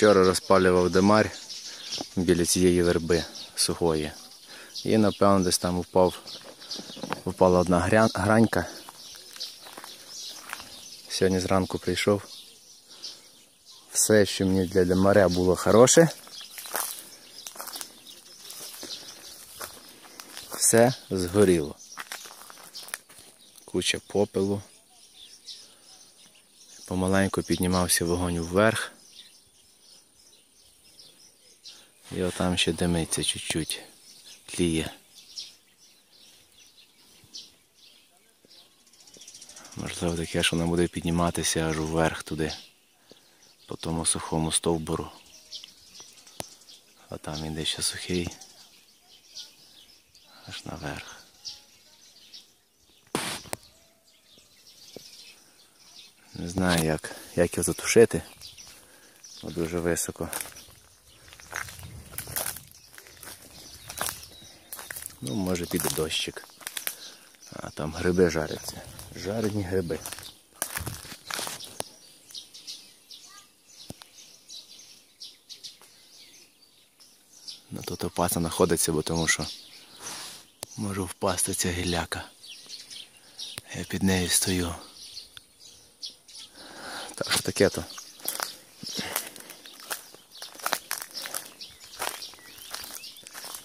Вчора розпалював демарь біля цієї верби сухої. І напевно десь там впав, впала одна гранька. Сьогодні зранку прийшов. Все, що мені для демаря було хороше. Все згоріло. Куча попелу. Помаленьку піднімався вогонь вверх. І отам ще димиться чуть-чуть. Тліє. Можливо таке, що вона буде підніматися аж вверх туди, по тому сухому стовбуру. А там іде ще сухий. Аж наверх. Не знаю як, як його затушити. Бо дуже високо. Ну, може піде дощик. А там гриби жаряться. Жарені гриби. Ну тут опасно знаходиться, бо тому що може впасти ця гілляка. Я під нею стою. Так що таке то.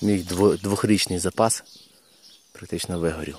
Мій дво- двохрічний запас практично вигорів.